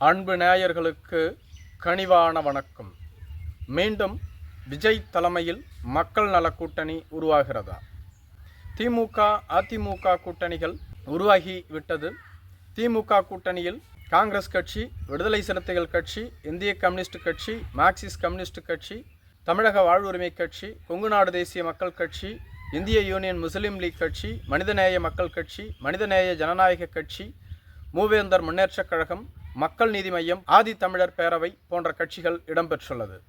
அன்பு நேயர்களுக்கு கனிவான வணக்கம். மீண்டும் விஜய் தலைமையில் மக்கள் நல கூட்டணி உருவாகிறதா? திமுக அதிமுக கூட்டணிகள் உருவாகி விட்டது. திமுக கூட்டணியில் காங்கிரஸ் கட்சி விடுதலை சிறுத்தைகள் கட்சி இந்திய கம்யூனிஸ்ட் கட்சி மார்க்சிஸ்ட் கம்யூனிஸ்ட் கட்சி தமிழக வாழ்வுரிமை கட்சி கொங்கு நாடு தேசிய மக்கள் கட்சி இந்திய யூனியன் முஸ்லீம் லீக் கட்சி மனிதநேய மக்கள் கட்சி மனிதநேய ஜனநாயக கட்சி மூவேந்தர் முன்னேற்றக் கழகம் மக்கள் நீதி மையம் ஆதி தமிழர் பேரவை போன்ற கட்சிகள் இடம்பெற்றுள்ளது.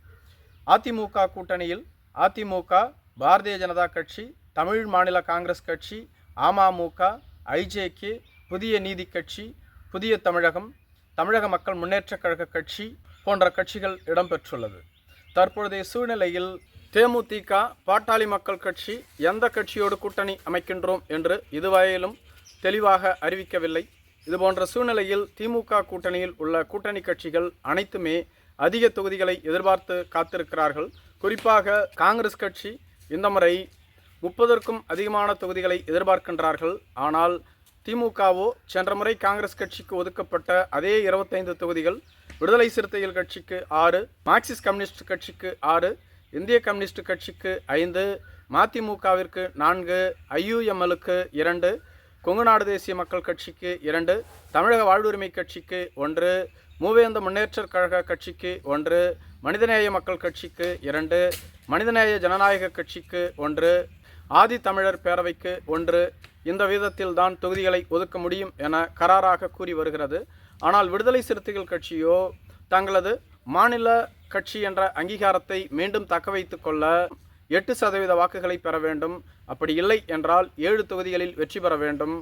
அதிமுக கூட்டணியில் அதிமுக பாரதிய ஜனதா கட்சி தமிழ் மாநில காங்கிரஸ் கட்சி அமமுக ஐஜேகே புதிய நீதி கட்சி புதிய தமிழகம் தமிழக மக்கள் முன்னேற்றக் கழக கட்சி போன்ற கட்சிகள் இடம்பெற்றுள்ளது. தற்பொழுதைய சூழ்நிலையில் தேமுதிக பாட்டாளி மக்கள் கட்சி எந்த கட்சியோடு கூட்டணி அமைக்கின்றோம் என்று இதுவரையிலும் தெளிவாக அறிவிக்கவில்லை. இதுபோன்ற சூழ்நிலையில் திமுக கூட்டணியில் உள்ள கூட்டணி கட்சிகள் அனைத்துமே அதிக தொகுதிகளை எதிர்பார்த்து காத்திருக்கிறார்கள். குறிப்பாக காங்கிரஸ் கட்சி இந்த முறை முப்பதற்கும் அதிகமான தொகுதிகளை எதிர்பார்க்கின்றார்கள். ஆனால் திமுகவோ சென்ற முறை காங்கிரஸ் கட்சிக்கு ஒதுக்கப்பட்ட அதே இருபத்தைந்து தொகுதிகள் விடுதலை சிறுத்தைகள் கட்சிக்கு ஆறு மார்க்சிஸ்ட் கம்யூனிஸ்ட் கட்சிக்கு ஆறு இந்திய கம்யூனிஸ்ட் கட்சிக்கு ஐந்து மதிமுகவிற்கு நான்கு ஐயுஎம்எலுக்கு இரண்டு கொங்குநாடு தேசிய மக்கள் கட்சிக்கு இரண்டு தமிழக வாழ்வுரிமை கட்சிக்கு ஒன்று மூவேந்த முன்னேற்றக் கழக கட்சிக்கு ஒன்று மனிதநேய மக்கள் கட்சிக்கு இரண்டு மனிதநேய ஜனநாயக கட்சிக்கு ஒன்று ஆதி தமிழர் பேரவைக்கு ஒன்று. இந்த விதத்தில் தான் தொகுதிகளை ஒதுக்க முடியும் என கராராக கூறி வருகிறது. ஆனால் விடுதலை சிறுத்தைகள் கட்சியோ தங்களது மாநில கட்சி என்ற அங்கீகாரத்தை மீண்டும் தக்க வைத்துக்கொள்ள எட்டு சதவீத வாக்குகளை பெற வேண்டும். அப்படி இல்லை என்றால் ஏழு தொகுதிகளில் வெற்றி பெற வேண்டும்.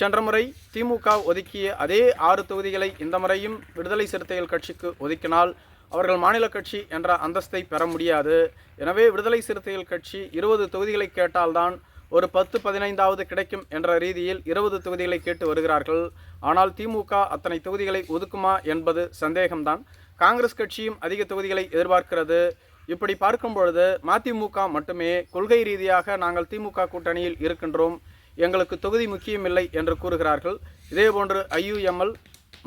சென்ற முறை திமுக ஒதுக்கிய அதே ஆறு தொகுதிகளை இந்த முறையும் விடுதலை சிறுத்தைகள் கட்சிக்கு ஒதுக்கினால் அவர்கள் மாநில கட்சி என்ற அந்தஸ்தை பெற முடியாது. எனவே விடுதலை சிறுத்தைகள் கட்சி இருபது தொகுதிகளை கேட்டால்தான் ஒரு பத்து பதினைந்தாவது கிடைக்கும் என்ற ரீதியில் இருபது தொகுதிகளை கேட்டு வருகிறார்கள். ஆனால் திமுக அத்தனை தொகுதிகளை ஒதுக்குமா என்பது சந்தேகம்தான். காங்கிரஸ் கட்சியும் அதிக தொகுதிகளை எதிர்பார்க்கிறது. இப்படி பார்க்கும் பொழுது மதிமுக மட்டுமே கொள்கை ரீதியாக நாங்கள் திமுக கூட்டணியில் இருக்கின்றோம். எங்களுக்கு தொகுதி முக்கியமில்லை என்று கூறுகிறார்கள். இதேபோன்று ஐயுஎம்எல்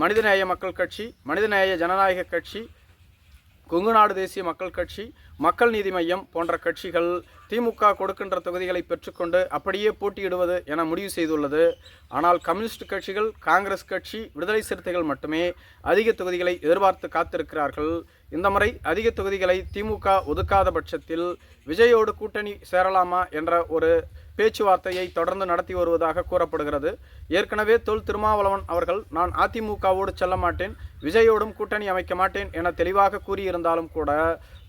மனிதநேய மக்கள் கட்சி மனிதநேய ஜனநாயக கட்சி கொங்குநாடு தேசிய மக்கள் கட்சி மக்கள் நீதி மையம் போன்ற கட்சிகள் திமுக கொடுக்கின்ற தொகுதிகளை பெற்றுக்கொண்டு அப்படியே போட்டியிடுவது என முடிவு செய்துள்ளது. ஆனால் கம்யூனிஸ்ட் கட்சிகள் காங்கிரஸ் கட்சி விடுதலை சிறுத்தைகள் மட்டுமே அதிக தொகுதிகளை எதிர்பார்த்து காத்திருக்கிறார்கள். இந்த முறை அதிக தொகுதிகளை திமுக ஒதுக்காத பட்சத்தில் விஜயோடு கூட்டணி சேரலாமா என்ற ஒரு பேச்சுவார்த்தையை தொடர்ந்து நடத்தி வருவதாக கூறப்படுகிறது. ஏற்கனவே தொல் திருமாவளவன் அவர்கள் நான் அதிமுகவோடு செல்ல மாட்டேன் விஜயோடும் கூட்டணி அமைக்க மாட்டேன் என தெளிவாக கூறியிருந்தாலும் கூட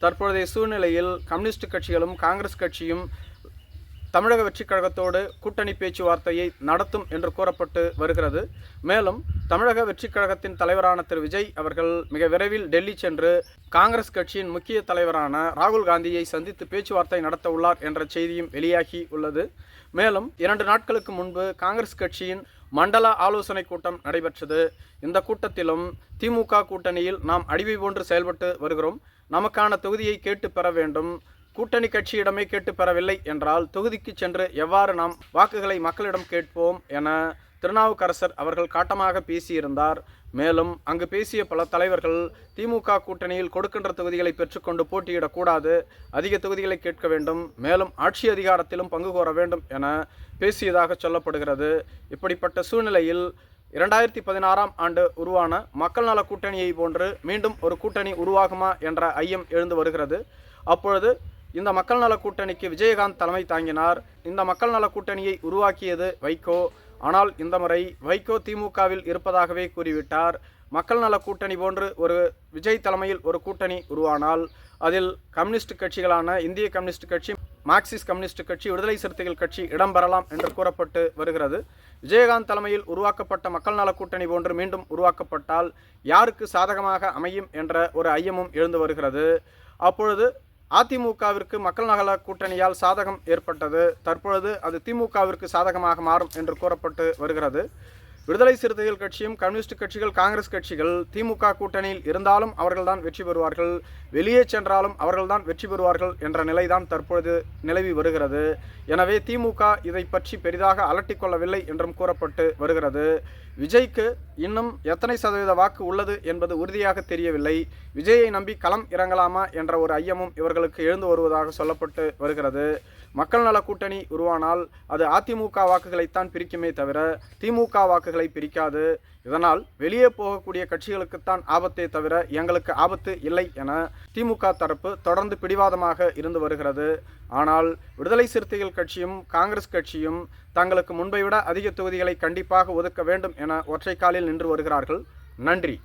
தற்பொழுதைய சூழ்நிலையில் கம்யூனிஸ்ட் கட்சிகளும் காங்கிரஸ் கட்சியும் தமிழக வெற்றிக் கழகத்தோடு கூட்டணி பேச்சுவார்த்தையை நடத்தும் என்று கூறப்பட்டு வருகிறது. மேலும் தமிழக வெற்றிக் கழகத்தின் தலைவரான திரு. விஜய் அவர்கள் மிக விரைவில் டெல்லி சென்று காங்கிரஸ் கட்சியின் முக்கிய தலைவரான ராகுல் காந்தியை சந்தித்து பேச்சுவார்த்தை நடத்த உள்ளார் என்ற செய்தியும் வெளியாகி உள்ளது. மேலும் இரண்டு நாட்களுக்கு முன்பு காங்கிரஸ் கட்சியின் மண்டல ஆலோசனை கூட்டம் நடைபெற்றது. இந்த கூட்டத்திலும் திமுக கூட்டணியில் நாம் அடிமை போன்று செயல்பட்டு வருகிறோம். நமக்கான தொகுதியை கேட்டு பெற வேண்டும். கூட்டணி கட்சியிடமே கேட்டு பெறவில்லை என்றால் தொகுதிக்கு சென்று எவ்வாறு நாம் வாக்குகளை மக்களிடம் கேட்போம் என திருநாவுக்கரசர் அவர்கள் காட்டமாக பேசியிருந்தார். மேலும் அங்கு பேசிய பல தலைவர்கள் திமுக கூட்டணியில் கொடுக்கின்ற தொகுதிகளை பெற்றுக்கொண்டு போட்டியிடக்கூடாது அதிக தொகுதிகளை கேட்க வேண்டும் மேலும் ஆட்சி அதிகாரத்திலும் பங்கு கோர வேண்டும் என பேசியதாக சொல்லப்படுகிறது. இப்படிப்பட்ட சூழ்நிலையில் இரண்டாயிரத்தி பதினாறாம் ஆண்டு உருவான மக்கள் நல கூட்டணியை போன்று மீண்டும் ஒரு கூட்டணி உருவாகுமா என்ற ஐயம் எழுந்து வருகிறது. அப்பொழுது இந்த மக்கள் நல கூட்டணிக்கு விஜயகாந்த் தலைமை தாங்கினார். இந்த மக்கள் நல கூட்டணியை உருவாக்கியது வைகோ. ஆனால் இந்த முறை வைகோ திமுகவில் இருப்பதாகவே கூறிவிட்டார். மக்கள் நல கூட்டணி போன்று ஒரு விஜய் தலைமையில் ஒரு கூட்டணி உருவானால் அதில் கம்யூனிஸ்ட் கட்சிகளான இந்திய கம்யூனிஸ்ட் கட்சி மார்க்சிஸ்ட் கம்யூனிஸ்ட் கட்சி விடுதலை சிறுத்தைகள் கட்சி இடம்பெறலாம் என்று கூறப்பட்டு வருகிறது. விஜயகாந்த் தலைமையில் உருவாக்கப்பட்ட மக்கள் நல கூட்டணி போன்று மீண்டும் உருவாக்கப்பட்டால் யாருக்கு சாதகமாக அமையும் என்ற ஒரு ஐயமும் எழுந்து வருகிறது. அப்பொழுது அதிமுகவிற்கு மக்கள் நகல கூட்டணியால் சாதகம் ஏற்பட்டது. தற்பொழுது அது திமுகவிற்கு சாதகமாக மாறும் என்று கூறப்பட்டு வருகிறது. விடுதலை சிறுத்தைகள் கட்சியும் கம்யூனிஸ்ட் கட்சிகள் காங்கிரஸ் கட்சிகள் திமுக கூட்டணியில் இருந்தாலும் அவர்கள்தான் வெற்றி பெறுவார்கள். வெளியே சென்றாலும் அவர்கள்தான் வெற்றி பெறுவார்கள் என்ற நிலைதான் தற்பொழுது நிலவி வருகிறது. எனவே திமுக இதை பற்றி பெரிதாக அலட்டிக்கொள்ளவில்லை என்றும் கூறப்பட்டு வருகிறது. விஜய்க்கு இன்னும் எத்தனை சதவீத வாக்கு உள்ளது என்பது உறுதியாக தெரியவில்லை. விஜயை நம்பி களம் இறங்கலாமா என்ற ஒரு ஐயமும் இவர்களுக்கு எழுந்து வருவதாக சொல்லப்பட்டு வருகிறது. மக்கள் நல கூட்டணி உருவானால் அது அதிமுக வாக்குகளைத்தான் பிரிக்குமே தவிர திமுக வாக்குகளை பிரிக்காது. இதனால் வெளியே போகக்கூடிய கட்சிகளுக்குத்தான் ஆபத்தே தவிர எங்களுக்கு ஆபத்து இல்லை என திமுக தரப்பு தொடர்ந்து பிடிவாதமாக இருந்து வருகிறது. ஆனால் விடுதலை சிறுத்தைகள் கட்சியும் காங்கிரஸ் கட்சியும் தங்களுக்கு முன்பை விட அதிக தொகுதிகளை கண்டிப்பாக ஒதுக்க வேண்டும் என ஒற்றை காலில் நின்று வருகிறார்கள். நன்றி.